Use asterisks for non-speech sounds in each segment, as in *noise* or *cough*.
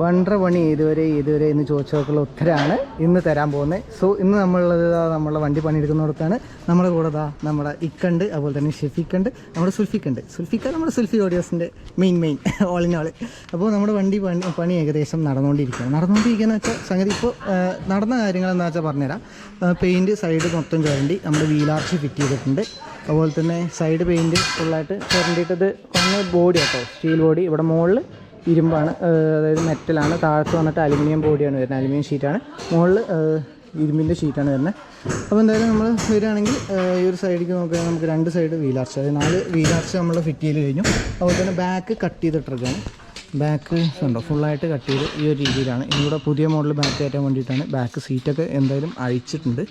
Wonder പണി ഇതുവരെ ഇതുവരെ എന്ന് ചോദിച്ചവർക്കുള്ള ഉത്തരമാണ് ഇന്ന് തരാൻ പോകുന്നത്. സോ ഇന്ന് നമ്മളുള്ളത് നമ്മളെ വണ്ടി പണിയെടുക്കുന്നിടത്താണ് നമ്മുടെ കൂടെ ദാ നമ്മുടെ ഇക്കണ്ട് അതുപോലെ തന്നെ ഷെഫിക്കുണ്ട് നമ്മുടെ സുൽഫിക്കുണ്ട് സുൽഫിക്ക നമ്മുടെ Sulfi ഓഡിയോസിന്റെ main main all in all അപ്പോൾ നമ്മുടെ വണ്ടി പണി പണി ഏകദേശം നടന്നുകൊണ്ടിരിക്കുകയാണ്. നടന്നുകൊണ്ടിരിക്കുകയെന്ന് വെച്ചാൽ സംഗതി ഇപ്പോൾ നടന്ന കാര്യങ്ങൾ എന്താ വെച്ചാൽ പറഞ്ഞുതരാം. പെയിന്റ് സൈഡ് മൊത്തം ചുരണ്ടി നമ്മുടെ വീലാർച്ച് ഫിറ്റ് ചെയ്തിട്ടുണ്ട്. അതുപോലെ തന്നെ സൈഡ് പെയിന്റ് ഫുള്ളായിട്ട് ചുരണ്ടിയിട്ടത് ഒന്ന് ബോഡി കേട്ടോ സ്റ്റീൽ ബോഡി ഇവിടെ മുകളിൽ ഇരുമ്പാണ് അതായത് മെറ്റലാണ്. താഴത്ത് വന്നിട്ട് അലുമിനിയം ബോഡിയാണ് വരുന്നത്. അലുമിനിയം ഷീറ്റാണ്. മുകളിൽ ഇരുമ്പിന്റെ ഷീറ്റാണ് വരുന്നത്. അപ്പോൾ എന്തായാലും നമ്മൾ വരികയാണെങ്കിൽ ഈ ഒരു സൈഡിലേക്ക് നോക്കുകയാണെങ്കിൽ നമുക്ക് രണ്ട് സൈഡ് വീലാർച്ച് അതായത് നാല് വീലാർച്ച് നമ്മൾ ഫിറ്റ് ചെയ്ത് കഴിഞ്ഞു. അതുപോലെ തന്നെ ബാക്ക് കട്ട് ചെയ്തിട്ടിരിക്കുകയാണ്. ബാക്ക് ഉണ്ടോ ഫുള്ളായിട്ട് കട്ട് ചെയ്ത് ഈ ഒരു രീതിയിലാണ്. ഇവിടെ പുതിയ മോഡൽ ബാക്ക് കയറ്റാൻ വേണ്ടിയിട്ടാണ് ബാക്ക് സീറ്റൊക്കെ എന്തായാലും അഴിച്ചിട്ടുണ്ട്.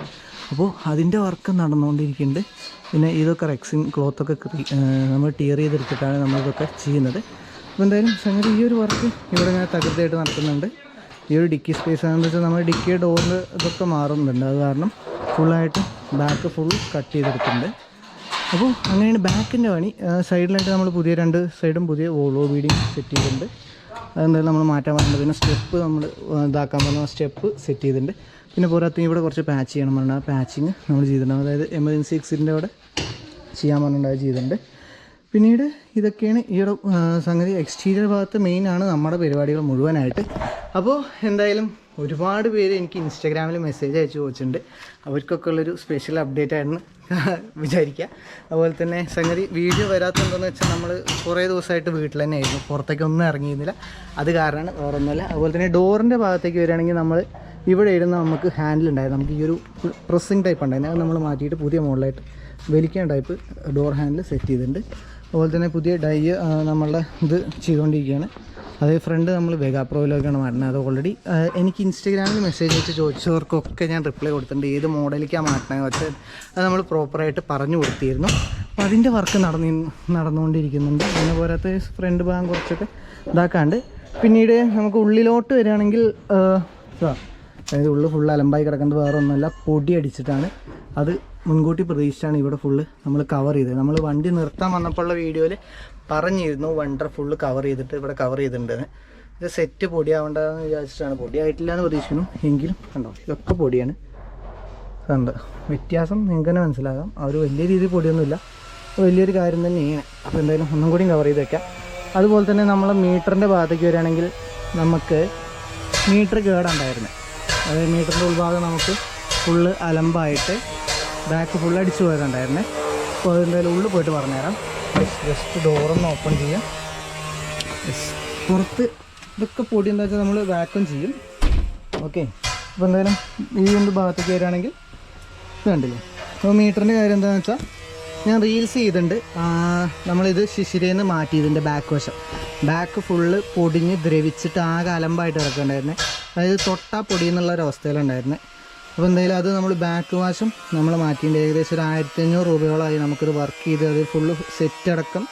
അപ്പോൾ അതിന്റെ വർക്ക് നടന്നുകൊണ്ടിരിക്കുന്നുണ്ട്. പിന്നെ ഇതൊക്കെ റെക്സിൻ ക്ലോത്തൊക്കെ നമ്മൾ ടിയർ ചെയ്തെടുത്തിട്ടാണ് നമ്മളിതൊക്കെ ചെയ്യുന്നത്. അപ്പോൾ എന്തായാലും സംഗതി ഈ ഒരു വർക്ക് ഇവിടെ ഞാൻ തകൃതിയായിട്ട് നടക്കുന്നുണ്ട് ഈ ഒരു ഡിക്കി സ്പേസ് ആണെന്ന് വെച്ചാൽ നമ്മൾ ഡിക്കി ഡോറിന് ഇതൊക്കെ മാറുന്നുണ്ട്. അത് കാരണം ഫുള്ളായിട്ട് ബാക്ക് ഫുൾ കട്ട് ചെയ്തെടുത്തിട്ടുണ്ട്. അപ്പോൾ അങ്ങനെയാണ് ബാക്കിന്റെ പണി. സൈഡിലായിട്ട് നമ്മൾ പുതിയ രണ്ട് സൈഡും പുതിയ വോളോ ബീഡിങ് സെറ്റ് ചെയ്തിട്ടുണ്ട്. അതെന്തായാലും നമ്മൾ മാറ്റാൻ പറ്റുന്നത് പിന്നെ സ്റ്റെപ്പ് നമ്മൾ ഇതാക്കാൻ പറഞ്ഞ സ്റ്റെപ്പ് സെറ്റ് ചെയ്തിട്ടുണ്ട്. പിന്നെ പോരാത്തിന് ഇവിടെ കുറച്ച് പാച്ച് ചെയ്യണം പറഞ്ഞാൽ പാച്ചിങ് നമ്മൾ ചെയ്തിട്ടുണ്ട്. അതായത് എമർജൻസി എക്സിറ്റിന്റെ അവിടെ ചെയ്യാൻ പറഞ്ഞിട്ടുണ്ട്. അത് ചെയ്തിട്ടുണ്ട്. പിന്നീട് ഇതൊക്കെയാണ് ഈ ഒരു സംഗതി. എക്സ്റ്റീരിയർ ഭാഗത്ത് ആണ് നമ്മുടെ പരിപാടികൾ മുഴുവനായിട്ട്. അപ്പോൾ എന്തായാലും ഒരുപാട് പേര് എനിക്ക് ഇൻസ്റ്റാഗ്രാമിൽ മെസ്സേജ് അയച്ചു ചോദിച്ചിട്ടുണ്ട് അവർക്കൊക്കെ ഉള്ളൊരു സ്പെഷ്യൽ അപ്ഡേറ്റ് ആയിരുന്നു *laughs* വിചാരിക്കുക അതുപോലെ തന്നെ സംഗതി വീഡിയോ വരാത്തതെന്തെന്ന് വെച്ചാൽ നമ്മൾ കുറേ ദിവസമായിട്ട് വീട്ടിൽ തന്നെ ആയിരുന്നു പുറത്തേക്ക് ഒന്നും ഇറങ്ങിയിരുന്നില്ല. അത് കാരണമാണ് വേറെ ഒന്നുമില്ല അതുപോലെ തന്നെ ഡോറിന്റെ ഭാഗത്തേക്ക് വരികയാണെങ്കിൽ നമ്മൾ ഇവിടെ ഇരുന്ന് നമുക്ക് ഹാൻഡിൽ ഉണ്ടായിരുന്നു. നമുക്ക് ഈ ഒരു പ്രസ്സിങ് ടൈപ്പ് ഉണ്ടായിരുന്നു. അത് നമ്മൾ മാറ്റിയിട്ട് പുതിയ മോഡലായിട്ട് വലിക്കാൻ ടൈപ്പ് ഡോർ ഹാൻഡിൽ സെറ്റ് ചെയ്തിട്ടുണ്ട്. അതുപോലെ തന്നെ പുതിയ ഡൈ നമ്മളുടെ ഇത് ചെയ്തുകൊണ്ടിരിക്കുകയാണ്. അതേ ഫ്രണ്ട് നമ്മൾ വെഗാ പ്രോയിലൊക്കെയാണ് മാറ്റുന്നത്. അത് ഓൾറെഡി എനിക്ക് ഇൻസ്റ്റഗ്രാമിൽ മെസ്സേജ് അയച്ച് ചോദിച്ചവർക്കൊക്കെ ഞാൻ റിപ്ലൈ കൊടുത്തിട്ടുണ്ട്. ഏത് മോഡലിലേക്കാണ് മാറ്റണത് വെച്ചാൽ അത് നമ്മൾ പ്രോപ്പറായിട്ട് പറഞ്ഞു കൊടുത്തിരുന്നു. അപ്പോൾ അതിന്റെ വർക്ക് നടന്നി നടന്നുകൊണ്ടിരിക്കുന്നുണ്ട്. പിന്നെ പോരാത്ത ഫ്രണ്ട് ഭാഗം കുറച്ചൊക്കെ ഇതാക്കാണ്ട്. പിന്നീട് നമുക്ക് ഉള്ളിലോട്ട് വരികയാണെങ്കിൽ അതായത് ഉള്ളു ഫുൾ അലമ്പായി കിടക്കുന്നത് വേറെ ഒന്നുമല്ല പൊടി അടിച്ചിട്ടാണ്. അത് മുൻകൂട്ടി പ്രതീക്ഷിച്ചാണ് ഇവിടെ ഫുള്ള് നമ്മൾ കവർ ചെയ്തത്. നമ്മൾ വണ്ടി നിർത്താൻ വന്നപ്പോഴുള്ള വീഡിയോയിൽ പറഞ്ഞിരുന്നു വണ്ടർ ഫുള്ള് കവർ ചെയ്തിട്ട് ഇവിടെ കവർ ചെയ്തിട്ടുണ്ടെന്ന്. ഇത് സെറ്റ് പൊടിയാവേണ്ടതെന്ന് വിചാരിച്ചിട്ടാണ്. പൊടിയായിട്ടില്ല എന്ന് പ്രതീക്ഷിക്കുന്നു. എങ്കിലും കണ്ടോ ഇതൊക്കെ പൊടിയാണ്. കണ്ടോ വ്യത്യാസം നിങ്ങൾക്ക് തന്നെ മനസ്സിലാകാം. അവർ വലിയ രീതിയിൽ പൊടിയൊന്നുമില്ല. വലിയൊരു കാര്യം തന്നെയാണ്. അപ്പോൾ എന്തായാലും ഒന്നും കൂടിയും കവർ ചെയ്ത് വെക്കാം. അതുപോലെ തന്നെ നമ്മൾ മീറ്ററിന്റെ ഭാഗത്തേക്ക് വരികയാണെങ്കിൽ നമുക്ക് മീറ്റർ കേടുണ്ടായിരുന്നു അതായത് മീറ്ററിന്റെ ഉൾഭാഗം നമുക്ക് ഫുള്ള് അലമ്പായിട്ട് ബാക്ക് ഫുൾ അടിച്ച് പോയതുണ്ടായിരുന്നേ. അപ്പോൾ അതെന്തായാലും ഉള്ളിൽ പോയിട്ട് പറഞ്ഞുതരാം. ജസ്റ്റ് ഡോറൊന്ന് ഓപ്പൺ ചെയ്യാം. പുറത്ത് ഇതൊക്കെ പൊടി എന്താ വെച്ചാൽ നമ്മൾ വാക്വം ചെയ്യും. ഓക്കെ അപ്പോൾ എന്തായാലും ഈ രണ്ട് ഭാഗത്തേക്ക് വരികയാണെങ്കിൽ ഇത് കണ്ടില്ലേ? അപ്പോൾ മീറ്ററിന്റെ കാര്യം എന്താണെന്ന് വെച്ചാൽ ഞാൻ റീൽസ് ചെയ്തിട്ടുണ്ട്. നമ്മളിത് നിന്ന് മാറ്റി ഇതിന്റെ ബാക്ക് വശം. ബാക്ക് ഫുള്ള് പൊടിഞ്ഞ് ദ്രവിച്ചിട്ട് ആകെ അലമ്പായിട്ട് കിടക്കുന്നുണ്ടായിരുന്നേ. അതായത് തൊട്ടാ പൊടി എന്നുള്ള ഒരു അവസ്ഥയിലുണ്ടായിരുന്നേ. അപ്പോൾ എന്തായാലും അത് നമ്മൾ ബാക്ക് വാഷും നമ്മൾ മാറ്റിയിട്ടുണ്ട്. ഏകദേശം ഒരു ആയിരത്തി അഞ്ഞൂറ് രൂപയോളമായി നമുക്കിത് വർക്ക് ചെയ്ത് അത് ഫുള്ള് സെറ്റ് അടക്കം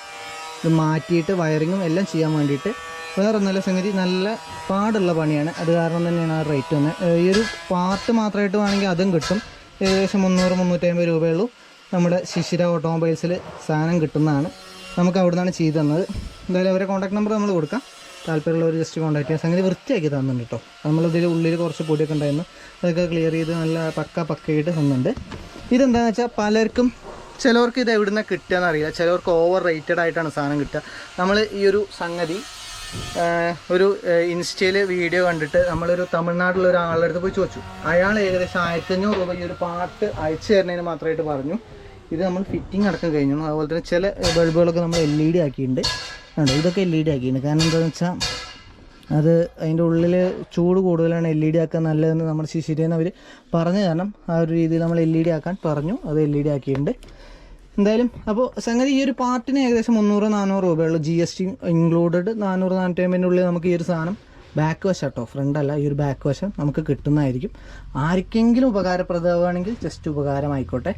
ഇത് മാറ്റിയിട്ട് വയറിങ്ങും എല്ലാം ചെയ്യാൻ വേണ്ടിയിട്ട് വേറെ നല്ല സംഗതി നല്ല പാടുള്ള പണിയാണ്. അത് കാരണം തന്നെയാണ് ആ റേറ്റ് വന്നത് ഈ ഒരു പാർട്ട് മാത്രമായിട്ട് വേണമെങ്കിൽ അതും കിട്ടും. ഏകദേശം മുന്നൂറ് മുന്നൂറ്റമ്പത് രൂപയുള്ളൂ. നമ്മുടെ ശിശിര ഓട്ടോമൊബൈൽസിൽ സാധനം കിട്ടുന്നതാണ്. നമുക്ക് അവിടെ നിന്നാണ് ചെയ്തു തന്നത്. എന്തായാലും അവരെ കോൺടാക്ട് നമ്പർ നമ്മൾ കൊടുക്കാം. താല്പര്യമുള്ളവർ ജസ്റ്റ് കോൺടാക്ട് ചെയ്യാം. സംഗതി വൃത്തിയാക്കി തന്നിട്ടുണ്ട് കേട്ടോ നമ്മളിതിൽ ഉള്ളിൽ കുറച്ച് പൊടിയൊക്കെ ഉണ്ടായിരുന്നു. അതൊക്കെ ക്ലിയർ ചെയ്ത് നല്ല പക്ക പക്കയായിട്ട് തന്നിട്ടുണ്ട്. ഇതെന്താണെന്ന് വെച്ചാൽ പലർക്കും ചിലവർക്ക് ഇത് എവിടുന്ന കിട്ടുകയെന്ന് അറിയില്ല ചിലവർക്ക് ഓവർ റേറ്റഡ് ആയിട്ടാണ് സാധനം കിട്ടുക. നമ്മൾ ഈ ഒരു സംഗതി ഒരു ഇൻസ്റ്റയിൽ വീഡിയോ കണ്ടിട്ട് നമ്മളൊരു തമിഴ്നാട്ടിലുള്ള ഒരാളുടെ അടുത്ത് പോയി ചോദിച്ചു. അയാൾ ഏകദേശം ആയിരത്തഞ്ഞൂറ് രൂപ ഈ ഒരു പാട്ട് അയച്ചു തരുന്നതിന് മാത്രമായിട്ട് പറഞ്ഞു. ഇത് നമ്മൾ ഫിറ്റിംഗ് അടക്കം കഴിഞ്ഞു. അതുപോലെ തന്നെ ചില ബൾബുകളൊക്കെ നമ്മൾ എൽ ഇ ഡി ആക്കിയിട്ടുണ്ട്. കണ്ടോ? ഇതൊക്കെ എൽ ഇ ഡി ആക്കിയിട്ടുണ്ട്. കാരണം എന്താണെന്ന് വെച്ചാൽ അത് അതിന്റെ ഉള്ളിൽ ചൂട് കൂടുതലാണ് എൽ ഇ ഡി ആക്കാൻ നല്ലതെന്ന് നമ്മുടെ ശിശിരിയെന്ന് അവർ പറഞ്ഞു കാരണം ആ ഒരു രീതിയിൽ നമ്മൾ എൽ ഇ ഡി ആക്കാൻ പറഞ്ഞു. അത് എൽ ഇ ഡി ആക്കിയിട്ടുണ്ട്. എന്തായാലും അപ്പോൾ സംഗതി ഈ ഒരു പാർട്ടിന് ഏകദേശം മുന്നൂറ് നാനൂറ് രൂപയുള്ളൂ. ജി എസ് ടി ഇൻക്ലൂഡഡ് നാനൂറ് നാനൂറ്റമ്പതിന്റെ ഉള്ളിൽ നമുക്ക് ഈ ഒരു സാധനം ബാക്ക് വശം കേട്ടോ. ഫ്രണ്ട് അല്ല ഈ ഒരു ബാക്ക് വശം നമുക്ക് കിട്ടുന്നതായിരിക്കും. ആർക്കെങ്കിലും ഉപകാരപ്രദമാണെങ്കിൽ ജസ്റ്റ് ഉപകാരമായിക്കോട്ടെ.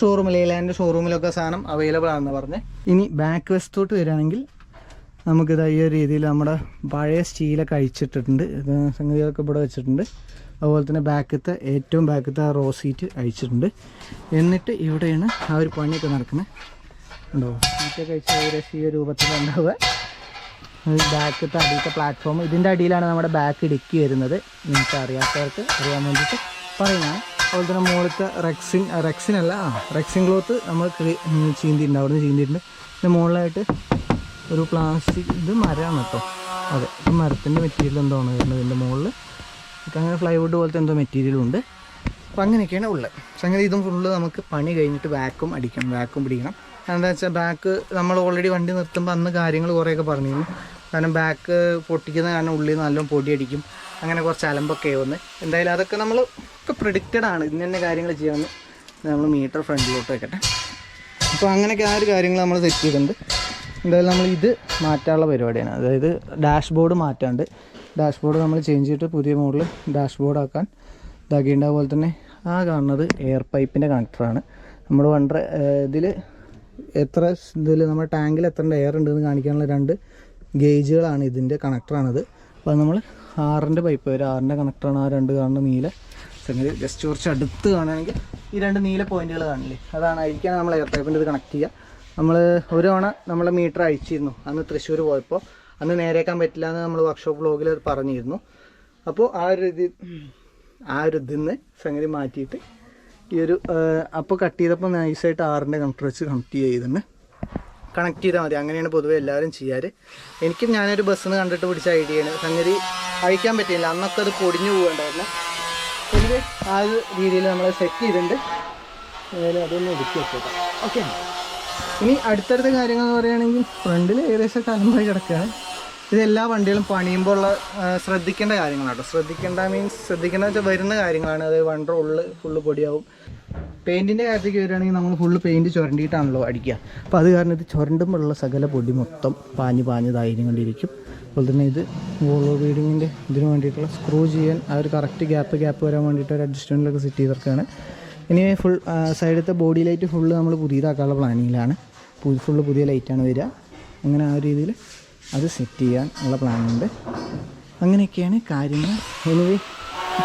ഷോറൂമിൽ ഏലാന്റെ ഷോറൂമിലൊക്കെ സാധനം അവൈലബിൾ ആണെന്ന് പറഞ്ഞ്. ഇനി ബാക്ക് വശത്തോട്ട് വരികയാണെങ്കിൽ നമുക്കിത് ഈ ഒരു രീതിയിൽ നമ്മുടെ പഴയ സ്റ്റീലൊക്കെ അഴിച്ചിട്ടിട്ടുണ്ട്. സംഗതികളൊക്കെ ഇവിടെ വെച്ചിട്ടുണ്ട്. അതുപോലെ തന്നെ ബാക്കത്തെ ഏറ്റവും ബാക്കത്തെ ആ റോ സീറ്റ് അഴിച്ചിട്ടുണ്ട്. എന്നിട്ട് ഇവിടെയാണ് ആ ഒരു പണിയൊക്കെ നടക്കുന്നത്. ഉണ്ടോ സീറ്റൊക്കെ അഴിച്ച് ഏകദേശം ഈ ഒരു രൂപത്തിലുണ്ടാവുക ബാക്കത്തെ അടിയിലത്തെ പ്ലാറ്റ്ഫോം ഇതിന്റെ അടിയിലാണ് നമ്മുടെ ബാക്ക് ഡിക്കി വരുന്നത്. നിങ്ങൾക്ക് അറിയാത്തവർക്ക് അറിയാൻ വേണ്ടിയിട്ട് പറയുന്നതാണ്. അതുപോലെ തന്നെ മുകളിലത്തെ റെക്സിൻ റെക്സിനല്ല ആ റെക്സിൻ ക്ലോത്ത് നമ്മൾ ചീന്തിയിട്ടുണ്ട് അവിടെ നിന്ന് ചീന്തിയിട്ടുണ്ട്. പിന്നെ മുകളിലായിട്ട് ഒരു പ്ലാസ്റ്റിക് ഇത് മരമാണ് കേട്ടോ. അതെ ഇത് മരത്തിന്റെ മെറ്റീരിയൽ എന്താണ് വരുന്നത് ഇതിന്റെ മുകളിൽ ഇപ്പം അങ്ങനെ ഫ്ലൈവുഡ് പോലത്തെ എന്തോ മെറ്റീരിയലും ഉണ്ട്. അപ്പം അങ്ങനെയൊക്കെയാണ് ഉള്ളത്. സംഗതി ഇതും ഫുള്ള് നമുക്ക് പണി കഴിഞ്ഞിട്ട് വാക്കും അടിക്കണം വാക്കും പിടിക്കണം. എന്താ വെച്ചാൽ ബാക്ക് നമ്മൾ ഓൾറെഡി വണ്ടി നിർത്തുമ്പോൾ അന്ന് കാര്യങ്ങൾ കുറേയൊക്കെ പറഞ്ഞിരുന്നു. കാരണം ബാക്ക് പൊട്ടിക്കുന്ന കാരണം ഉള്ളിൽ നിന്ന് നല്ലോണം പൊടി അടിക്കും അങ്ങനെ കുറച്ച് അലമ്പൊക്കെ വന്ന്. എന്തായാലും അതൊക്കെ നമ്മൾ ഒക്കെ പ്രിഡിക്റ്റഡ് ആണ്. ഇന്ന തന്നെ കാര്യങ്ങൾ ചെയ്യാമെന്ന് നമ്മൾ മീറ്റർ ഫ്രണ്ടിലോട്ട് വെക്കട്ടെ. അപ്പോൾ അങ്ങനെയൊക്കെ ആ ഒരു കാര്യങ്ങൾ നമ്മൾ സെറ്റ് ചെയ്തിട്ടുണ്ട്. എന്തായാലും നമ്മൾ ഇത് മാറ്റാനുള്ള പരിപാടിയാണ്. അതായത് ഡാഷ് ബോർഡ് മാറ്റാണ്ട് ഡാഷ് ബോർഡ് നമ്മൾ ചേഞ്ച് ചെയ്തിട്ട് പുതിയ മോഡൽ ഡാഷ് ബോർഡ് ആക്കാൻ ഇതാക്കിയിട്ടുണ്ട് അതുപോലെ തന്നെ ആ കാണുന്നത് എയർ പൈപ്പിന്റെ കണക്ടറാണ് നമ്മൾ വണ്ടർ ഇതിൽ എത്ര ഇതിൽ നമ്മുടെ ടാങ്കിൽ എത്ര എയർ ഉണ്ടെന്ന് കാണിക്കാനുള്ള രണ്ട് ഗേജുകളാണ് ഇതിന്റെ കണക്ടറാണിത് അപ്പോൾ നമ്മൾ ആറിന്റെ പൈപ്പ് വരും ആറിന്റെ കണക്ടറാണ് ആ രണ്ട് കാണുന്ന നീല സംഗതി. ജസ്റ്റ് കുറച്ച് അടുത്ത് കാണുകയാണെങ്കിൽ ഈ രണ്ട് നീല പോയിന്റുകൾ കാണില്ലേ? അതാണ് അതിലേക്കാണ് നമ്മൾ എയർ പൈപ്പിന്റെ ഇത് കണക്ട് ചെയ്യുക. നമ്മൾ ഒരു തവണ നമ്മൾ മീറ്റർ അഴിച്ചിരുന്നു അന്ന് തൃശ്ശൂർ പോയപ്പോൾ അന്ന് നേരേക്കാൻ പറ്റില്ല എന്ന് നമ്മൾ വർക്ക്ഷോപ്പ് ബ്ലോഗിൽ പറഞ്ഞിരുന്നു. അപ്പോൾ ആ ഒരു ഇത് ആ ഒരു ഇതിൽ നിന്ന് സംഗതി മാറ്റിയിട്ട് ഈ ഒരു അപ്പോൾ കട്ട് ചെയ്തപ്പോൾ നൈസായിട്ട് ആറിന്റെ കണക്ടർ വെച്ച് കണക്ട് ചെയ്തിട്ടുണ്ട് കണക്ട് ചെയ്താൽ മതി. അങ്ങനെയാണ് പൊതുവെ എല്ലാവരും ചെയ്യാറ്. എനിക്കും ഞാനൊരു ബസ്സിന് കണ്ടിട്ട് പിടിച്ച ഐഡിയയാണ് സംഗതി അഴിക്കാൻ പറ്റിയില്ല. അന്നൊക്കെ അത് പൊടിഞ്ഞു പോകണ്ടായിരുന്നു പൊതുവെ ആ ഒരു രീതിയിൽ നമ്മൾ സെറ്റ് ചെയ്തിട്ടുണ്ട്. അതൊന്ന് ഒതുക്കി വെച്ചേക്കാം. ഓക്കെ ഇനി അടുത്തടുത്ത കാര്യങ്ങൾ എന്ന് പറയുകയാണെങ്കിൽ ഫ്രണ്ടിൽ ഏകദേശം കലമ്പായി കിടക്കുകയാണ്. ഇത് എല്ലാ വണ്ടികളും പണിയുമ്പോൾ ഉള്ള ശ്രദ്ധിക്കേണ്ട കാര്യങ്ങളാണ് കേട്ടോ. ശ്രദ്ധിക്കേണ്ട മീൻസ് ശ്രദ്ധിക്കേണ്ട വെച്ചാൽ വരുന്ന കാര്യങ്ങളാണ്. അത് വണ്ടർ ഉള്ളിൽ ഫുള്ള് പൊടിയാവും. പെയിന്റിന്റെ കാര്യത്തേക്ക് വരികയാണെങ്കിൽ നമ്മൾ ഫുള്ള് പെയിന്റ് ചുരണ്ടിയിട്ടാണല്ലോ അടിക്കുക. അപ്പോൾ അത് കാരണം ഇത് ചുരണ്ടുമ്പോഴുള്ള സകല പൊടി മൊത്തം പാഞ്ഞ് പാഞ്ഞ് ഇതായിരുന്നു കൊണ്ടിരിക്കും. അതുപോലെ തന്നെ ഇത് വോളോ ബീഡിങ്ങിന്റെ ഇതിന് വേണ്ടിയിട്ടുള്ള സ്ക്രൂ ചെയ്യാൻ ആ ഒരു കറക്റ്റ് ഗ്യാപ്പ് ഗ്യാപ്പ് വരാൻ വേണ്ടിയിട്ട് ഒരു അഡ്ജസ്റ്റ്മെന്റിലൊക്കെ സെറ്റ് ചെയ്തിറക്കാണ് ഇനി ഫുൾ സൈഡത്തെ ബോഡി ലൈറ്റ് ഫുള്ള് നമ്മൾ പുതിയതാക്കാനുള്ള പ്ലാനിങ്ങിലാണ് ഫുള്ള് പുതിയ ലൈറ്റാണ് വരിക. അങ്ങനെ ആ രീതിയിൽ അത് സെറ്റ് ചെയ്യാൻ ഉള്ള പ്ലാനുണ്ട് അങ്ങനെയൊക്കെയാണ് കാര്യങ്ങൾ. എനിവേ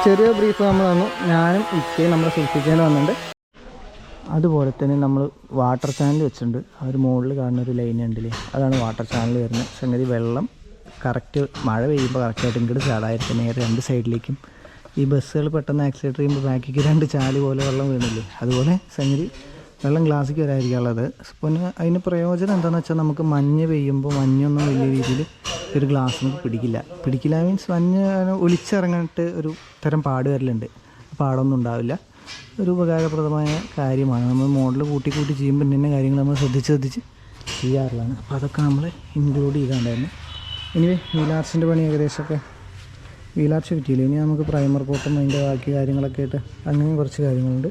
ചെറിയ ബ്രീഫ് നമ്മൾ തന്നു. ഞാനും ഇക്കയും നമ്മുടെ സുൽഫിക്കേണ്ടി വന്നിട്ടുണ്ട്. അതുപോലെ തന്നെ നമ്മൾ വാട്ടർ ചാനൽ വെച്ചിട്ടുണ്ട്. ആ ഒരു മുകളിൽ കാണുന്ന ഒരു ലൈൻ ഉണ്ടല്ലേ? അതാണ് വാട്ടർ ചാനൽ വരുന്നത്. സംഗതി വെള്ളം കറക്റ്റ് മഴ പെയ്യുമ്പോൾ കറക്റ്റായിട്ട് ഇങ്ങോട്ട് ചാടായിരിക്കും നേരെ രണ്ട് സൈഡിലേക്കും ഈ ബസ്സുകൾ പെട്ടെന്ന് ആക്സിലേറ്റർ ചെയ്യുമ്പോൾ ബാക്കിക്ക് രണ്ട് ചാൽ പോലെ വെള്ളം വീണില്ലേ? അതുപോലെ സംഗതി വെള്ളം ഗ്ലാസ്സിക്ക് വരാതിരിക്കാനുള്ളത്. പിന്നെ അതിന് പ്രയോജനം എന്താണെന്ന് വെച്ചാൽ നമുക്ക് മഞ്ഞ് പെയ്യുമ്പോൾ മഞ്ഞൊന്നും വലിയ രീതിയിൽ ഒരു ഗ്ലാസ് നമുക്ക് പിടിക്കില്ല. പിടിക്കില്ല മീൻസ് മഞ്ഞ് അങ്ങനെ ഒലിച്ചിറങ്ങിയിട്ട് ഒരു തരം പാട് വരലുണ്ട്. പാടൊന്നും ഉണ്ടാവില്ല. ഒരു ഉപകാരപ്രദമായ കാര്യമാണ്. നമ്മൾ മോഡൽ കൂട്ടി കൂട്ടി ചെയ്യുമ്പോൾ ഇന്ന കാര്യങ്ങൾ നമ്മൾ ശ്രദ്ധിച്ച് ശ്രദ്ധിച്ച് ചെയ്യാറുള്ളതാണ്. അപ്പോൾ അതൊക്കെ നമ്മൾ ഇൻക്ലൂഡ് ചെയ്താണ്ടായിരുന്നു ഇനി വീലാർസിന്റെ പണി ഏകദേശമൊക്കെ വീലാർച്ച് പറ്റിയില്ല ഇനി നമുക്ക് പ്രൈമർ കോട്ടും അതിന്റെ ബാക്കി കാര്യങ്ങളൊക്കെ ആയിട്ട് അങ്ങനെയും കുറച്ച് കാര്യങ്ങളുണ്ട്.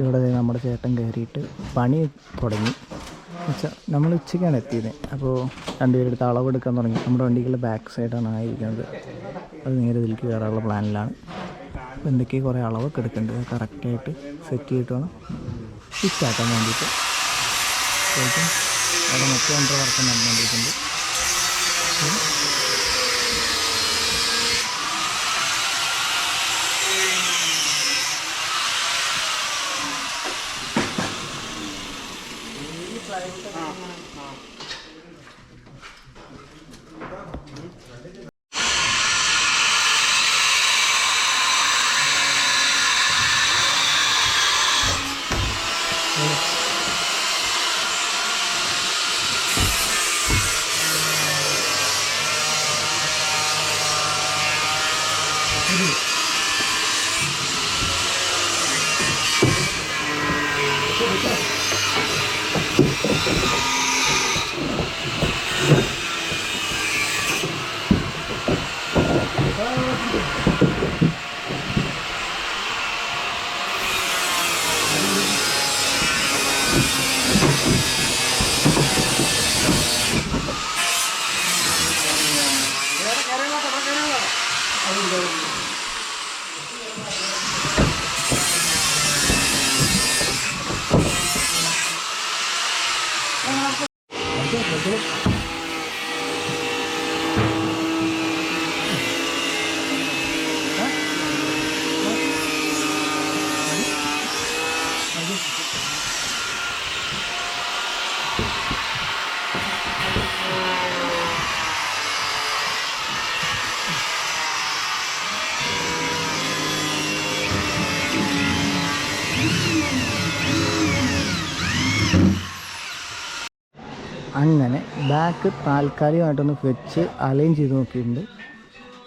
ഇവിടെ നമ്മുടെ ചേട്ടൻ കയറിയിട്ട് പണി തുടങ്ങി. നമ്മൾ ഉച്ചയ്ക്കാണ് എത്തിയത്. അപ്പോൾ രണ്ടുപേരെടുത്ത് അളവെടുക്കാൻ തുടങ്ങി. നമ്മുടെ വണ്ടിക്കുള്ള ബാക്ക് സൈഡാണ് ആയിരിക്കുന്നത്. അത് നേരെ ഇതിലേക്ക് കയറാനുള്ള പ്ലാനിലാണ് അപ്പോൾ എന്തൊക്കെയോ കുറേ അളവൊക്കെ എടുക്കേണ്ടത് കറക്റ്റായിട്ട് സെറ്റ് ചെയ്തിട്ട് വേണം ഫിറ്റാക്കാൻ വേണ്ടിയിട്ട്. അവിടെ മറ്റു രണ്ട് വർക്ക് നടന്നുകൊണ്ടിരിക്കുന്നുണ്ട്. ബാക്ക് താൽക്കാലികമായിട്ടൊന്ന് വെച്ച് അലൈൻ ചെയ്ത് നോക്കിയിട്ടുണ്ട്.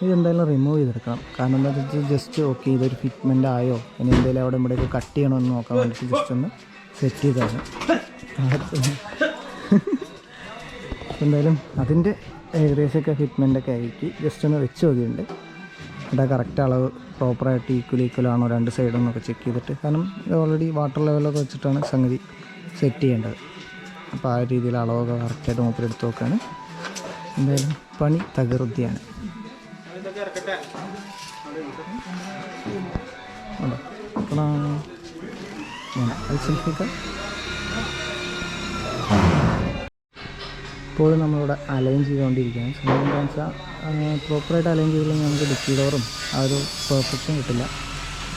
ഇതെന്തായാലും റിമൂവ് ചെയ്തെടുക്കണം. കാരണം എന്താ വെച്ചാൽ ജസ്റ്റ് ഓക്കെ ഇതൊരു ഫിറ്റ്മെന്റ് ആയോ? ഇനി എന്തെങ്കിലും അവിടെ ഇവിടെയൊക്കെ കട്ട് ചെയ്യണോ എന്ന് നോക്കാൻ വേണ്ടിയിട്ട് ജസ്റ്റ് ഒന്ന് സെറ്റ് ചെയ്താണ് *laughs* എന്തായാലും അതിന്റെ ഏകദേശമൊക്കെ ഫിറ്റ്മെന്റൊക്കെ ആയിട്ട് ജസ്റ്റ് ഒന്ന് വെച്ച് നോക്കിയിട്ടുണ്ട്. എന്താ കറക്റ്റ് അളവ് പ്രോപ്പറായിട്ട് ഈക്വൽ ഈക്വൽ ആണോ രണ്ട് സൈഡും എന്നൊക്കെ ചെക്ക് ചെയ്തിട്ട്. കാരണം ഓൾറെഡി വാട്ടർ ലെവലൊക്കെ വെച്ചിട്ടാണ് സംഗതി സെറ്റ് ചെയ്യേണ്ടത്. അപ്പോൾ ആ രീതിയിൽ അളവൊക്കെ കറക്റ്റായിട്ട് മൂപ്പർ എടുത്ത് നോക്കുകയാണ് എന്തായാലും പണി തകൃതിയാണ് ഇപ്പോഴും നമ്മളിവിടെ അലൈൻ ചെയ്തുകൊണ്ടിരിക്കുകയാണ്. സംഭവം എന്താണെന്ന് വെച്ചാൽ പ്രോപ്പറായിട്ട് അലൈൻ ചെയ്തില്ലെങ്കിൽ നമുക്ക് ഡിക്കി ഡോറും ആ ഒരു പെർഫെക്ഷൻ കിട്ടില്ല.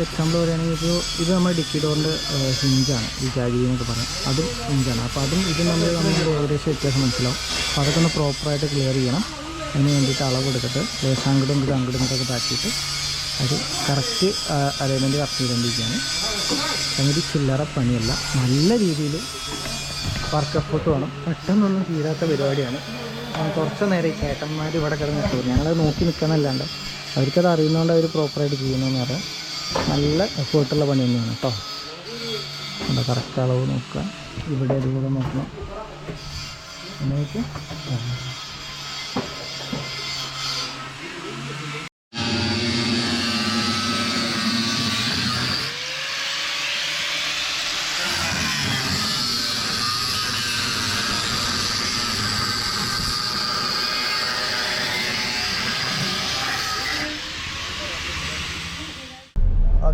എക്സാമ്പിൾ പറയുകയാണെങ്കിൽ ഇപ്പോൾ ഇത് നമ്മുടെ ഡിക്കി ഡോറിന്റെ ഹിഞ്ചാണ്. ഈ ചാരി എന്നൊക്കെ പറയും. അതും ഹിഞ്ചാണ്. അപ്പോൾ അതും ഇതും നമ്മൾ നമ്മൾ ഏകദേശം വ്യത്യാസം മനസ്സിലാവും. അപ്പോൾ അതൊക്കെ ഒന്ന് പ്രോപ്പറായിട്ട് ക്ലിയർ ചെയ്യണം. അതിന് വേണ്ടിയിട്ട് അളവ് എടുത്തിട്ട് ലേസ് അങ്ങോട്ടും ഇങ്ങോട്ടും അങ്ങോട്ടും ഇങ്ങോട്ടൊക്കെ താക്കിയിട്ട് അത് കറക്റ്റ് അലൈൻമെന്റ് കറക്റ്റ് ചെയ്തുകൊണ്ടിരിക്കുകയാണ് സംഗതി ചില്ലറ പണിയല്ല. നല്ല രീതിയിൽ വർക്ക് എഫോർട്ട് വേണം. പെട്ടെന്നൊന്നും തീരാത്ത പരിപാടിയാണ്. കുറച്ച് നേരം ഈ ചേട്ടന്മാർ ഇവിടെ കിടന്ന് നിൽക്കും ഞങ്ങൾ നോക്കി നിൽക്കണമല്ലാണ്ട് അവർക്കത് അറിയുന്നതുകൊണ്ട് അവർ പ്രോപ്പറായിട്ട് ചെയ്യുന്നതെന്ന് പറയാം. നല്ല എഫേർട്ടുള്ള പണി തന്നെയാണ് കേട്ടോ അവിടെ കറക്റ്റ് അളവ് നോക്കുക. ഇവിടെ അതുപോലെ നോക്കണം. അങ്ങനെയൊക്കെ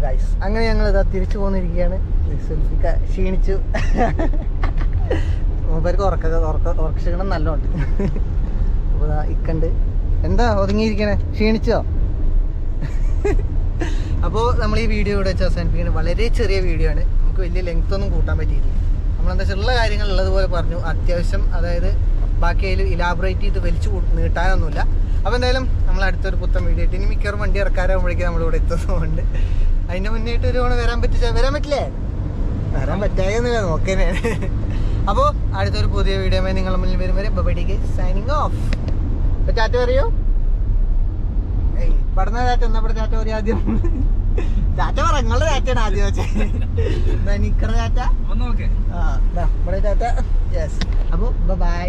ഗൈസ് അങ്ങനെ ഞങ്ങൾ ഇതാ തിരിച്ചു പോന്നിരിക്കുകയാണ്. സെൽഫിക്ക ക്ഷീണിച്ചു. മൂപ്പേർക്ക് ഉറക്ക ഉറക്ക ഉറക്ക ക്ഷീണം നല്ലോണ്ട്. അപ്പോൾ ഇതാ ഇക്കണ്ട്. എന്താ ഒതുങ്ങിയിരിക്കണേ? ക്ഷീണിച്ചോ? അപ്പോൾ നമ്മൾ ഈ വീഡിയോ ഇവിടെ വെച്ച് അവസാനിപ്പിക്കുന്നത് വളരെ ചെറിയ വീഡിയോ ആണ്. നമുക്ക് വലിയ ലെങ്ത് ഒന്നും കൂട്ടാൻ പറ്റിയില്ല നമ്മളെന്താ വെച്ചാൽ ഉള്ള കാര്യങ്ങൾ ഉള്ളതുപോലെ പറഞ്ഞു. അത്യാവശ്യം അതായത് ബാക്കി അതിൽ ഇലാബറേറ്റ് ചെയ്ത് വലിച്ചു നീട്ടാനൊന്നുമില്ല. അപ്പോൾ എന്തായാലും നമ്മൾ അടുത്തൊരു പുത്തൻ വീഡിയോ ആയിട്ട് ഇനി മിക്കവാറും വണ്ടി ഇറക്കാറാകുമ്പോഴേക്കും നമ്മളിവിടെ എത്തുന്നതുകൊണ്ട്. അതിന്റെ മുന്നേട്ട് ഒരു തവണ വരാൻ പറ്റിച്ച വരാൻ പറ്റില്ലേ? വരാൻ പറ്റായെന്നില്ല നോക്കേനെ അപ്പോൾ അടുത്തൊരു പുതിയ വീഡിയോ നിങ്ങൾ മുന്നിൽ വരും വരെ. ബബഡിക്ക് സൈനിങ് ഓഫ് ഇപ്പോൾ ചാറ്റ പറയൂ. ഏയ് പഠന ചാറ്റ എന്നാ ഇവിടെ ചാറ്റ പറയാ ആദ്യം? ചാറ്റ പറ നിങ്ങളുടെ ചാറ്റയാണ് ആദ്യം വെച്ചേ. *laughs* നിക്കറ ചാറ്റ. ഒന്ന് നോക്കേ. ആ നമ്മുടെ ഇവിടെ ചാറ്റ. യെസ് അപ്പോൾ ബൈ